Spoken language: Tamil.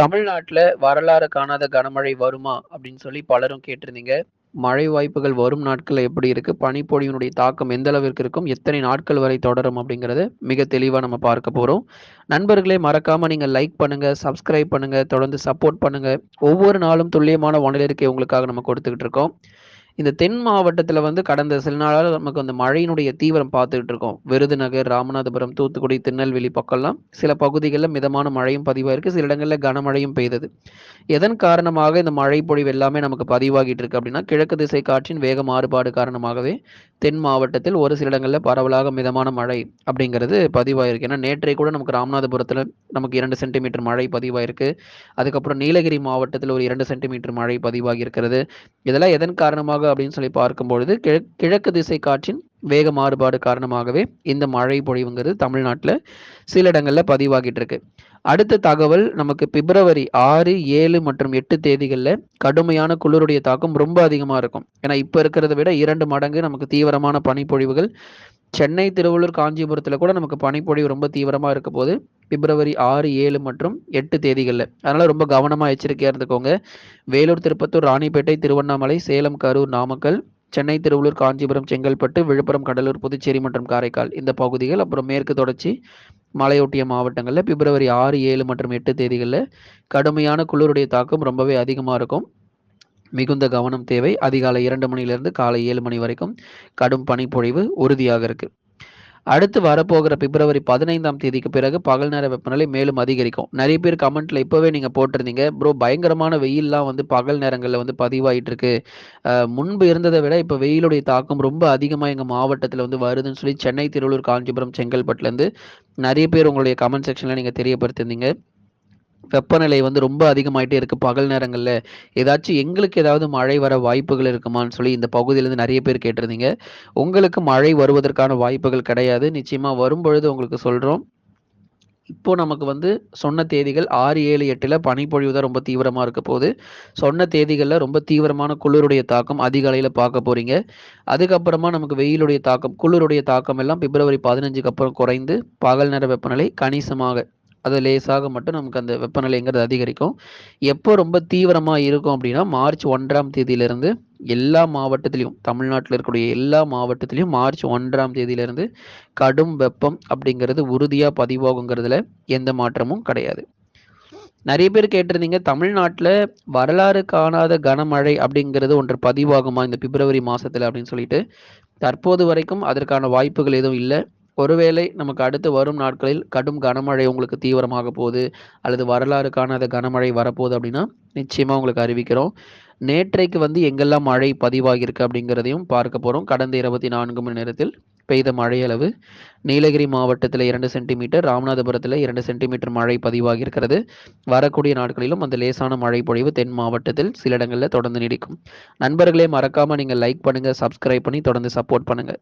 தமிழ்நாட்டில் வரலாறு காணாத கனமழை வருமா? அப்படின்னு சொல்லி பலரும் கேட்டிருந்தீங்க. மழை வாய்ப்புகள் வரும் நாட்களில் எப்படி இருக்கு? பனிப்பொழிவினுடைய தாக்கம் எந்த அளவிற்கு இருக்கும்? எத்தனை நாட்கள் வரை தொடரும்? அப்படிங்கிறது மிக தெளிவாக நம்ம பார்க்க போகிறோம் நண்பர்களே மறக்காம நீங்க லைக் பண்ணுங்க, சப்ஸ்கிரைப் பண்ணுங்க, தொடர்ந்து சப்போர்ட் பண்ணுங்க. ஒவ்வொரு நாளும் துல்லியமான வானிலை இருக்கை உங்களுக்காக நம்ம கொடுத்துக்கிட்டு இருக்கோம். இந்த தென் மாவட்டத்தில் வந்து கடந்த சில நாளாக நமக்கு அந்த மழையினுடைய தீவிரம் பார்த்துக்கிட்டு இருக்கோம். விருதுநகர், ராமநாதபுரம், தூத்துக்குடி, திருநெல்வேலி பக்கம்லாம் சில பகுதிகளில் மிதமான மழையும் பதிவாயிருக்கு. சில இடங்களில் கனமழையும் பெய்தது. எதன் காரணமாக இந்த மழை பொழிவு எல்லாமே நமக்கு பதிவாகிட்டு இருக்கு அப்படின்னா, கிழக்கு திசை காற்றின் வேக மாறுபாடு காரணமாகவே தென் மாவட்டத்தில் ஒரு சில இடங்களில் பரவலாக மிதமான மழை அப்படிங்கிறது பதிவாயிருக்கு. ஏன்னா நேற்றைய கூட நமக்கு ராமநாதபுரத்தில் நமக்கு இரண்டு சென்டிமீட்டர் மழை பதிவாயிருக்கு. அதுக்கப்புறம் நீலகிரி மாவட்டத்தில் ஒரு இரண்டு சென்டிமீட்டர் மழை பதிவாகி இருக்கிறது. இதெல்லாம் எதன் காரணமாக அப்படின்னு சொல்லி பார்க்கும் பொழுது கிழக்கு திசை காற்றின் வேக மாறுபாடு காரணமாகவே இந்த மழை பொழிவுங்கிறது தமிழ்நாட்டில் சில இடங்களில் பதிவாகிட்டு இருக்கு. அடுத்த தகவல் நமக்கு பிப்ரவரி 6, 7 மற்றும் எட்டு தேதிகளில் கடுமையான குளிருடைய தாக்கம் ரொம்ப அதிகமாக இருக்கும். ஏன்னா இப்போ இருக்கிறத விட இரண்டு மடங்கு நமக்கு தீவிரமான பனிப்பொழிவுகள் சென்னை, திருவள்ளூர், காஞ்சிபுரத்தில் கூட நமக்கு பனிப்பொழிவு ரொம்ப தீவிரமாக இருக்க போது. பிப்ரவரி 6, 7 மற்றும் எட்டு தேதிகளில் அதனால் ரொம்ப கவனமாக எச்சரிக்கையாக இருந்துக்கோங்க. வேலூர், திருப்பத்தூர், ராணிப்பேட்டை, திருவண்ணாமலை, சேலம், கரூர், நாமக்கல், சென்னை, திருவள்ளூர், காஞ்சிபுரம், செங்கல்பட்டு, விழுப்புரம், கடலூர், புதுச்சேரி மற்றும் காரைக்கால் இந்த பகுதிகள், அப்புறம் மேற்கு தொடர்ச்சி மலையொட்டிய மாவட்டங்களில் பிப்ரவரி 6, 7 மற்றும் எட்டு தேதிகளில் கடுமையான குளிருடைய தாக்கம் ரொம்பவே அதிகமாக இருக்கும். மிகுந்த கவனம் தேவை. அதிகாலை இரண்டு மணியிலிருந்து காலை ஏழு மணி வரைக்கும் கடும் பனிப்பொழிவு உறுதியாக இருக்குது அடுத்து வரப்போகிற பிப்ரவரி 15ஆம் தேதிக்கு பிறகு பகல் நேர வெப்பநிலை மேலும் அதிகரிக்கும். நிறைய பேர் கமெண்ட்ல இப்பவே நீங்க போட்டிருந்தீங்க. ப்ரோ பயங்கரமான வெயில்லாம் வந்து பகல் நேரங்களில் வந்து பதிவாயிட்டு இருக்கு. முன்பு இருந்ததை விட இப்போ வெயிலுடைய தாக்கம் ரொம்ப அதிகமாக எங்கள் மாவட்டத்தில் வந்து வருதுன்னு சொல்லி சென்னை, திருவள்ளூர், காஞ்சிபுரம், செங்கல்பட்டுலேருந்து நிறைய பேர் உங்களுடைய கமெண்ட் செக்ஷனில் நீங்கள் தெரியப்படுத்திருந்தீங்க வெப்பநிலை வந்து ரொம்ப அதிகமாயிட்டே இருக்கு பகல் நேரங்களில் ஏதாச்சும் எங்களுக்கு ஏதாவது மழை வர வாய்ப்புகள் இருக்குமான்னு சொல்லி இந்த பகுதியிலேருந்து நிறைய பேர் கேட்டிருந்தீங்க. உங்களுக்கு மழை வருவதற்கான வாய்ப்புகள் கிடையாது. நிச்சயமாக வரும்பொழுது உங்களுக்கு சொல்கிறோம் இப்போ நமக்கு வந்து சொன்ன தேதிகள் 6, 7, 8ல பனிப்பொழிவு தான் ரொம்ப தீவிரமாக இருக்க போது. சொன்ன தேதிகளில் ரொம்ப தீவிரமான குளிருடைய தாக்கம் அதிகாலையில் பார்க்க போகிறீங்க அதுக்கப்புறமா நமக்கு வெயிலுடைய தாக்கம், குளிருடைய தாக்கம் எல்லாம் பிப்ரவரி 15க்கு அப்புறம் குறைந்து பகல் நேர வெப்பநிலை கணிசமாக அது லேசாக மட்டும் நமக்கு அந்த வெப்பநிலைங்கிறது அதிகரிக்கும். எப்போ ரொம்ப தீவிரமாக இருக்கும் அப்படின்னா, மார்ச் ஒன்றாம் தேதியிலிருந்து எல்லா மாவட்டத்திலையும் தமிழ்நாட்டில் இருக்கக்கூடிய எல்லா மாவட்டத்திலையும் மார்ச் ஒன்றாம் தேதியிலிருந்து கடும் வெப்பம் அப்படிங்கிறது உறுதியாக பதிவாகுங்கிறதுல எந்த மாற்றமும் கிடையாது. நிறைய பேர் கேட்டிருந்தீங்க, தமிழ்நாட்டில் வரலாறு காணாத கனமழை அப்படிங்கிறது ஒன்று பதிவாகுமா இந்த பிப்ரவரி மாதத்தில் அப்படின்னு சொல்லிட்டு. தற்போது வரைக்கும் அதற்கான வாய்ப்புகள் எதுவும் இல்லை ஒருவேளை நமக்கு அடுத்து வரும் நாட்களில் கடும் கனமழை உங்களுக்கு தீவிரமாக போகுது அல்லது வரலாறு காணாத கனமழை வரப்போகுது அப்படின்னா, நிச்சயமாக உங்களுக்கு அறிவிக்கிறோம். நேற்றைக்கு வந்து எங்கெல்லாம் மழை பதிவாகியிருக்கு அப்படிங்கிறதையும் பார்க்க போகிறோம் கடந்த 24 மணி நேரத்தில் பெய்த மழை அளவு நீலகிரி மாவட்டத்தில் இரண்டு சென்டிமீட்டர், ராமநாதபுரத்தில் இரண்டு சென்டிமீட்டர் மழை பதிவாகியிருக்கிறது வரக்கூடிய நாட்களிலும் அந்த லேசான மழை பொழிவு தென் மாவட்டத்தில் சில இடங்களில் தொடர்ந்து நீடிக்கும். நண்பர்களே மறக்காமல் நீங்கள் லைக் பண்ணுங்கள் சப்ஸ்கிரைப் பண்ணி தொடர்ந்து சப்போர்ட் பண்ணுங்கள்